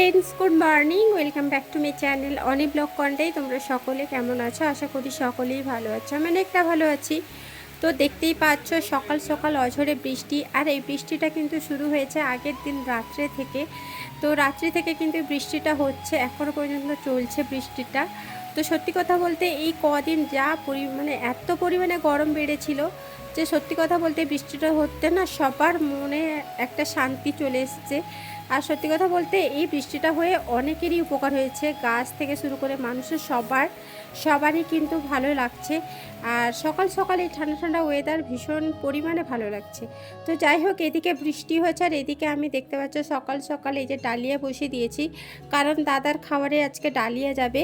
Friends, good morning. Welcome back to my channel Oni blog কন্টেই তোমরা সকলে কেমন আছো? আশা করি সকলেই ভালো আছো। আমি অনেকটা ভালো আছি। তো দেখতেই পাচ্ছ, সকাল সকাল অঝরে বৃষ্টি। আর এই বৃষ্টিটা কিন্তু শুরু হয়েছে আগের দিন রাত্রে থেকে। তো রাত্রি থেকে কিন্তু বৃষ্টিটা হচ্ছে এখনও পর্যন্ত চলছে বৃষ্টিটা। তো সত্যি কথা বলতে এই কদিন যা পরি মানে এত পরিমাণে গরম বেড়েছিল যে সত্যি কথা বলতে বৃষ্টিটা হতে না সবার মনে একটা শান্তি চলে এসছে। আর সত্যি কথা বলতে এই বৃষ্টিটা হয়ে অনেকেরই উপকার হয়েছে। গাছ থেকে শুরু করে মানুষের সবার, সবারই কিন্তু ভালো লাগছে। আর সকাল সকাল এই ঠান্ডা ঠান্ডা ওয়েদার ভীষণ পরিমাণে ভালো লাগছে। তো যাই হোক, এদিকে বৃষ্টি হয়েছে আর এদিকে আমি দেখতে পাচ্ছি সকাল সকাল এই যে ডালিয়া বসিয়ে দিয়েছি। কারণ দাদার খাবারে আজকে ডালিয়া যাবে।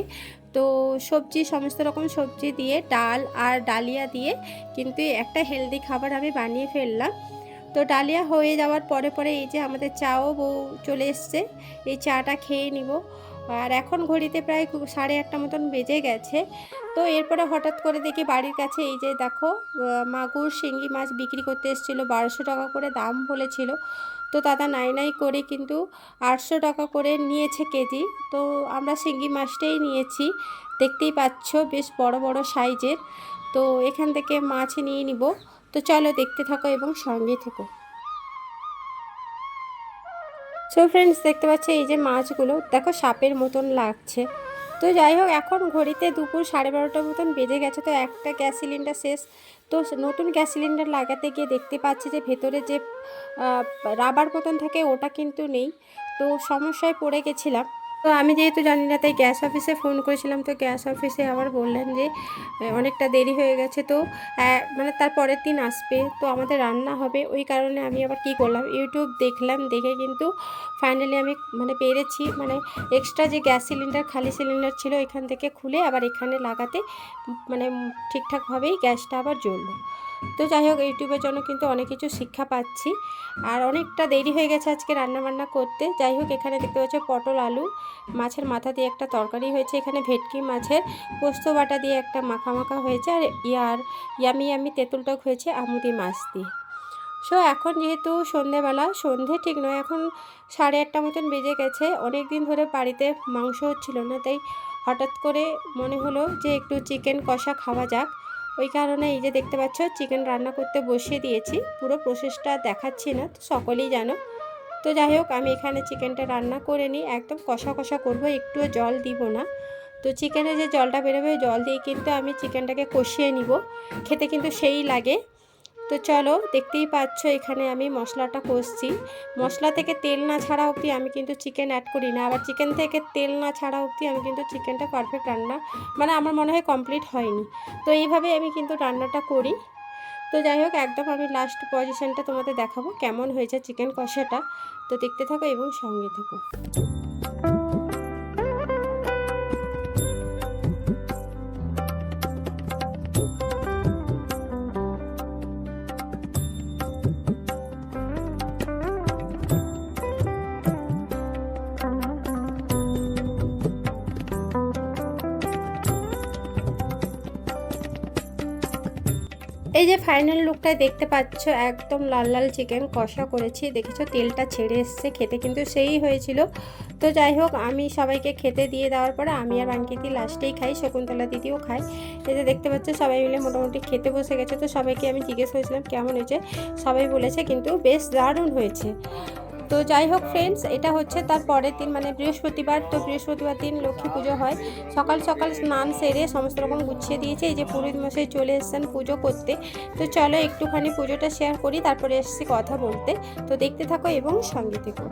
তো সবজি, সমস্ত রকম সবজি দিয়ে ডাল আর ডালিয়া দিয়ে কিন্তু একটা হেলদি খাবার আমি বানিয়ে ফেললাম। তো ডালিয়া হয়ে যাওয়ার পরে পরে এই যে আমাদের চাও বউ চলে এসছে, এই চাটা খেয়ে নিব। আর এখন ঘড়িতে প্রায় সাড়ে আটটা মতন বেজে গেছে। তো এরপরে হঠাৎ করে দেখি বাড়ির কাছে এই যে দেখো মাগুর শিঙ্গি মাছ বিক্রি করতে এসেছিল, বারোশো টাকা করে দাম বলেছিল। তো দাদা নাই নাই করে কিন্তু আটশো টাকা করে নিয়েছে কেজি। তো আমরা শিঙ্গি মাছটাই নিয়েছি, দেখতেই পাচ্ছ বেশ বড় বড় সাইজের। তো এখান থেকে মাছ নিয়ে নিব। তো চলো দেখতে থাকো এবং সঙ্গে থেকো। সো ফ্রেন্ডস দেখতে পাচ্ছ এই যে মাছগুলো, দেখো সাপের মতন লাগছে। তো যাই হোক, এখন ঘড়িতে দুপুর সাড়ে বারোটার মতন বেজে গেছে, তো একটা গ্যাস সিলিন্ডার শেষ। তো নতুন গ্যাস সিলিন্ডার লাগাতে গিয়ে দেখতে পাচ্ছি যে ভেতরে যে রাবার মতন থাকে ওটা কিন্তু নেই। তো সমস্যায় পড়ে গেছিলাম। তো আমি যেহেতু জানি না, তাই গ্যাস অফিসে ফোন করেছিলাম। তো গ্যাস অফিসে আবার বললেন যে অনেকটা দেরি হয়ে গেছে। তো মানে তার পরের দিন আসবে। তো আমাদের রান্না হবে। ওই কারণে আমি আবার কি করলাম ইউটিউব দেখলাম। দেখে কিন্তু ফাইনালি আমি মানে পেরেছি। মানে এক্সট্রা যে গ্যাস সিলিন্ডার খালি সিলিন্ডার ছিল, এখান থেকে খুলে আবার এখানে লাগাতে মানে ঠিকঠাকভাবেই গ্যাসটা আবার জ্বললো। তো যাই হোক, ইউটিউবের জন্য কিন্তু অনেক কিছু শিক্ষা পাচ্ছি। আর অনেকটা দেরি হয়ে গেছে আজকে রান্না বান্না করতে। যাই হোক, এখানে দেখতে পাচ্ছ পটল, আলু, মাছের মাথা দিয়ে একটা তরকারি হয়েছে। এখানে ভেটকি মাছের পোস্ত বাটা দিয়ে একটা মাখা মাখা হয়েছে। আর ইয়ার ইয়ামি ইয়ামি তেঁতুল টক হয়েছে আমুদি মাছ দিয়ে। সো এখন যেহেতু সন্ধেবেলা, সন্ধে ঠিক নয়, এখন সাড়ে আটটা মতন বেজে গেছে। অনেক দিন ধরে বাড়িতে মাংস হচ্ছিল না, তাই হঠাৎ করে মনে হলো যে একটু চিকেন কষা খাওয়া যাক। ওই কারণে এই যে দেখতে পাচ্ছ চিকেন রান্না করতে বসিয়ে দিয়েছি। পুরো প্রসেসটা দেখাচ্ছি না, তো সকলেই জানো। তো যাই হোক, আমি এখানে চিকেনটা রান্না করে নিই। একদম কষা কষা করব, একটুও জল দিব না। তো চিকেনে যে জলটা বেরোবে জল দিয়ে কিন্তু আমি চিকেনটাকে কষিয়ে নিব। খেতে কিন্তু সেই লাগে। তো চলো, দেখতেই পাচ্ছ এখানে আমি মশলাটা কষছি। মশলা থেকে তেল না ছাড়া অবধি আমি কিন্তু চিকেন অ্যাড করি না। আবার চিকেন থেকে তেল না ছাড়া অবধি আমি কিন্তু চিকেনটা পারফেক্ট রান্না মানে আমার মনে হয় কমপ্লিট হয়নি। তো এইভাবে আমি কিন্তু রান্নাটা করি। তো যাই হোক, একদম আমি লাস্ট পজিশনটা তোমাদের দেখাবো কেমন হয়েছে চিকেন কষাটা। তো দেখতে থাকো এবং সঙ্গে থাকো। এই যে ফাইনাল লুকটা দেখতে পাচ্ছ, একদম লাল লাল চিকেন কষা করেছি। দেখেছ, তেলটা ছেড়ে এসছে, খেতে কিন্তু সেই হয়েছিল। তো যাই হোক, আমি সবাইকে খেতে দিয়ে দেওয়ার পরে আমি আর বাঙ্কিতি লাস্টেই খাই, শকুন্তলা দিদিও খাই এতে দেখতে পাচ্ছ, সবাই মিলে মোটামুটি খেতে বসে গেছে। তো সবাইকে আমি জিজ্ঞেস করেছিলাম, কেমন হয়েছে? সবাই বলেছে, কিন্তু বেশ দারুণ হয়েছে। তো যাই হোক ফ্রেন্ডস এটা হচ্ছে তার পরের দিন মানে বৃহস্পতিবার। তো বৃহস্পতিবার দিন লক্ষ্মী পুজো হয়। সকাল সকাল স্নান সেরে সমস্ত রকম গুছিয়ে দিয়েছে। এই যে পুরোহিত মশাই চলে এসছেন পুজো করতে। তো চলো একটুখানি পুজোটা শেয়ার করি, তারপরে এসছি কথা বলতে। তো দেখতে থাকো এবং সঙ্গে থেকো।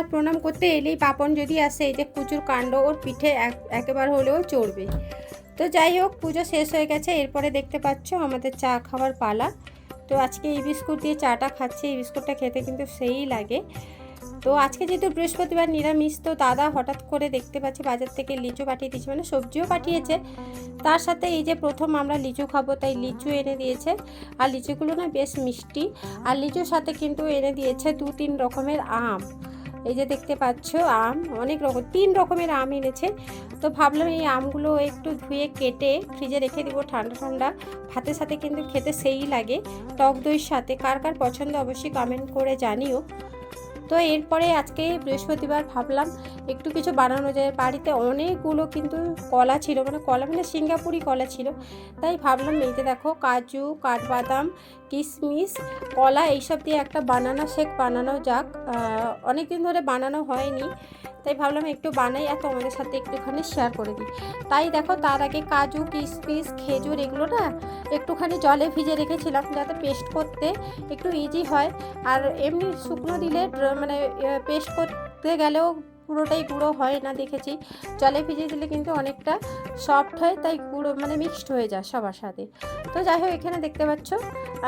আর প্রণাম করতে এলেই পাপন যদি আসে, এই যে কুচুর কাণ্ড, ওর পিঠে এক, একেবার হলেও চড়বে। তো যাই হোক, পুজো শেষ হয়ে গেছে। এরপরে দেখতে পাচ্ছ আমাদের চা খাওয়ার পালা। তো আজকে এই বিস্কুট দিয়ে চাটা খাচ্ছি। এই বিস্কুটটা খেতে কিন্তু সেই লাগে। তো আজকে যেহেতু বৃহস্পতিবার নিরামিষ, তো দাদা হঠাৎ করে দেখতে পাচ্ছি বাজার থেকে লিচু পাঠিয়ে দিয়েছে মানে সবজিও পাঠিয়েছে। তার সাথে এই যে প্রথম আমরা লিচু খাব, তাই লিচু এনে দিয়েছে। আর লিচুগুলো না বেশ মিষ্টি। আর লিচুর সাথে কিন্তু এনে দিয়েছে দু তিন রকমের আম। এই যে দেখতে পাচ্ছ আম, অনেক রকম তিন রকমের আম এনেছে। তো ভাবলাম এই আমগুলো একটু ধুয়ে কেটে ফ্রিজে রেখে দিব ঠান্ডা ঠান্ডা। ভাতের সাথে কিন্তু খেতে সেই লাগে। টক দইয়ের সাথে কার কার পছন্দ অবশ্যই কমেন্ট করে জানিও। তো এরপরে আজকে বৃহস্পতিবার ভাবলাম একটু কিছু বানানো যায়। বাড়িতে অনেকগুলো কিন্তু কলা ছিল মানে কলা মানে সিঙ্গাপুরি কলা ছিল। তাই ভাবলাম যে দেখো, কাজু, কাঠবাদাম, কিশমিশ, কলা, এইসব দিয়ে একটা বানানা, শেক বানানো যাক। অনেক দিন ধরে বানানো হয়নি। তাই ভাবলাম একটু বানাই আর তোমাদের সাথে একটুখানি শেয়ার করে দিই। তাই দেখো, তার আগে কাজু, কিশমিশ, খেজুর এগুলো না একটুখানি জলে ভিজে রেখেছিলাম যাতে পেস্ট করতে একটু ইজি হয়। আর এমনি শুকনো দিলে মানে পেস্ট করতে গেলেও পুরোটাই গুঁড়ো হয় না দেখেছি। জলে ভিজিয়ে দিলে কিন্তু অনেকটা সফট হয়, তাই গুঁড়ো মানে মিক্সড হয়ে যায় সবার সাথে। তো যাই হোক, এখানে দেখতে পাচ্ছ,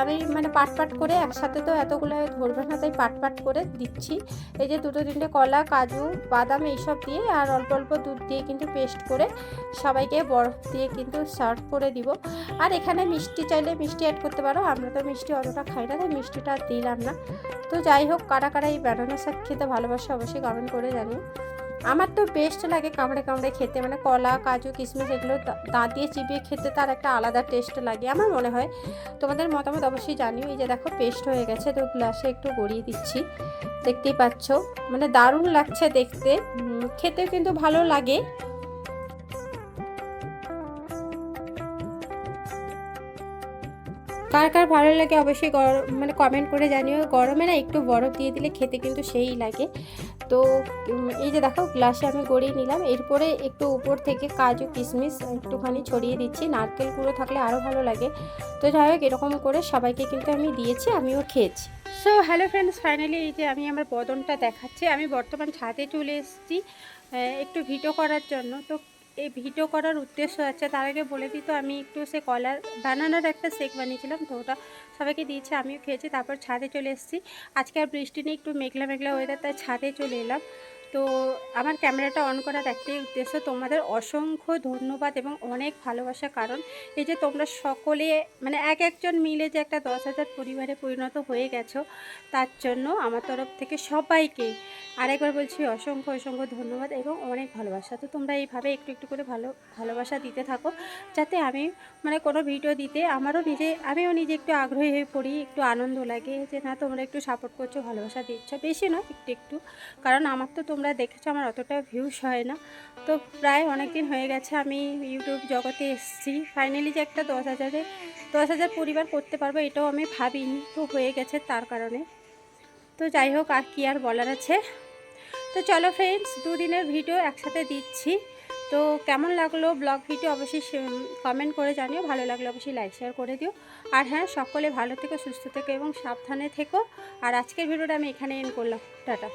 আমি মানে পাট পাট করে একসাথে তো এতগুলো ধরবে না, তাই পাট পাট করে দিচ্ছি। এই যে দুটো তিনটে কলা, কাজু, বাদাম এইসব দিয়ে, আর অল্প অল্প দুধ দিয়ে কিন্তু পেস্ট করে সবাইকে বরফ দিয়ে কিন্তু সার্ভ করে দিব। আর এখানে মিষ্টি চাইলে মিষ্টি অ্যাড করতে পারো, আমরা তো মিষ্টি অতটা খাই না, তাই মিষ্টিটা দিলাম না। তো যাই হোক, কারা কারা এই বেড়ানো শাক খেতে ভালোবাসে অবশ্যই কমেন্ট করে জানিও। আমার তো বেস্ট লাগে কামড়ে কামড়ে খেতে মানে কলা, কাজু, কিশমিশ এগুলো দাঁত দিয়ে চিবিয়ে খেতে তার একটা আলাদা টেস্ট লাগে। আমার মনে হয় তোমাদের মতামত অবশ্যই জানিও। এই যে দেখো পেস্ট হয়ে গেছে, তো গ্লাসে একটু গড়িয়ে দিচ্ছি। দেখতেই পাচ্ছ? মানে দারুণ লাগছে দেখতে। খেতে কিন্তু ভালো লাগে। কার কার ভালো লাগে অবশ্যই গরম মানে কমেন্ট করে জানিও। গরমে না একটু বরফ দিয়ে দিলে খেতে কিন্তু সেই লাগে। তো এই যে দেখো গ্লাসে আমি গড়িয়ে নিলাম। এরপরে একটু উপর থেকে কাজু, কিশমিশ একটুখানি ছড়িয়ে দিচ্ছি। নারকেল গুঁড়ো থাকলে আরও ভালো লাগে। তো যাই হোক, এরকম করে সবাইকে কিন্তু আমি দিয়েছি, আমিও খেয়েছি। সো হ্যালো ফ্রেন্ডস ফাইনালি এই যে আমি আমার বদনটা দেখাচ্ছি। আমি বর্তমান ছাদে চলে এসেছি একটু ভিডিও করার জন্য। তো এই ভিডিও করার উদ্দেশ্য আছে। তার আগে বলে দিই তো, আমি একটু সে কলার বানানোর একটা শেক বানিয়েছিলাম, তো ওটা সবাইকে দিয়েছি, আমিও খেয়েছি, তারপর ছাদে চলে এসেছি। আজকে আর বৃষ্টি নেই, একটু মেঘলা মেঘলা ওয়েদার তাই ছাদে চলে এলাম। তো আমার ক্যামেরাটা অন করার একটাই উদ্দেশ্য, তোমাদের অসংখ্য ধন্যবাদ এবং অনেক ভালোবাসা। কারণ এই যে তোমরা সকলে মানে এক একজন মিলে যে একটা দশ হাজার পরিবারে পরিণত হয়ে গেছো, তার জন্য আমার তরফ থেকে সবাইকে আরেকবার বলছি অসংখ্য অসংখ্য ধন্যবাদ এবং অনেক ভালোবাসা। তো তোমরা এইভাবে একটু একটু করে ভালো, ভালোবাসা দিতে থাকো, যাতে আমি মানে কোনো ভিডিও দিতে আমারও নিজে, আমিও নিজে একটু আগ্রহী হয়ে পড়ি, একটু আনন্দ লাগে যে না, তোমরা একটু সাপোর্ট করছ, ভালোবাসা দিচ্ছ। বেশি নয়, একটু একটু। কারণ আমার তো তোমরা দেখেছ, আমার অতটা ভিউস হয় না। তো প্রায় অনেক দিন হয়ে গেছে আমি ইউটিউব জগতে এসেছি। ফাইনালি যে একটা দশ হাজারে, দশ হাজার পরিবার করতে পারব, এটাও আমি ভাবিনি। তো হয়ে গেছে তার কারণে। তো যাই হোক, আর কি আর বলার আছে? তো চলো ফ্রেন্ডস দুদিনের ভিডিও একসাথে দিচ্ছি। তো কেমন লাগল ব্লগ ভিডিও অবশ্যই কমেন্ট করে জানিও। ভালো লাগলে অবশ্যই লাইক শেয়ার করে দিও। আর হ্যাঁ সকলে ভালো থেকো, সুস্থ থেকো এবং সাবধানে থেকো। আর আজকের ভিডিওটা আমি এখানে এন করলাম। টাটা।